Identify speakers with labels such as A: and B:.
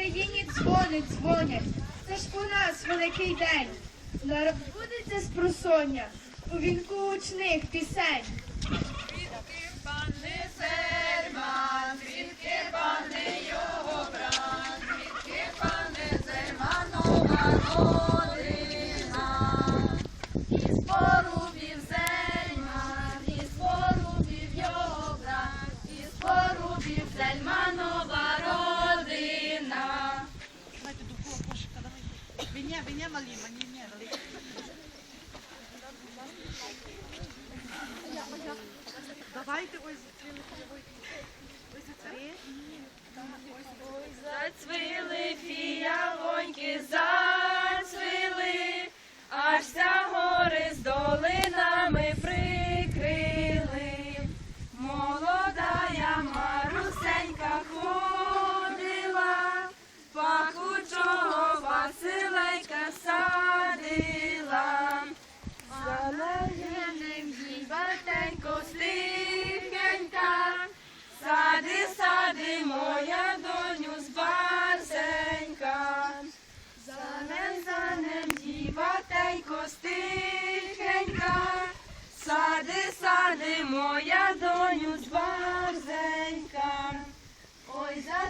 A: Україні дзвони дзвонять. Це ж у нас великий день. Зараз будеться спросоння у вінку гучних пісень.
B: Звідки пане Зерман, звідки його брат, звідки пане Зерманова родина, із порубів Зельман, із порубів його брат, із порубів Зельманова
C: давайте. Виня, виня малі, мені не. Давайте ось ось
B: Сади, моя доню з барсенька. Занем, занем, діватенько, стихенька. Сади, сади, моя доню з барсенька. За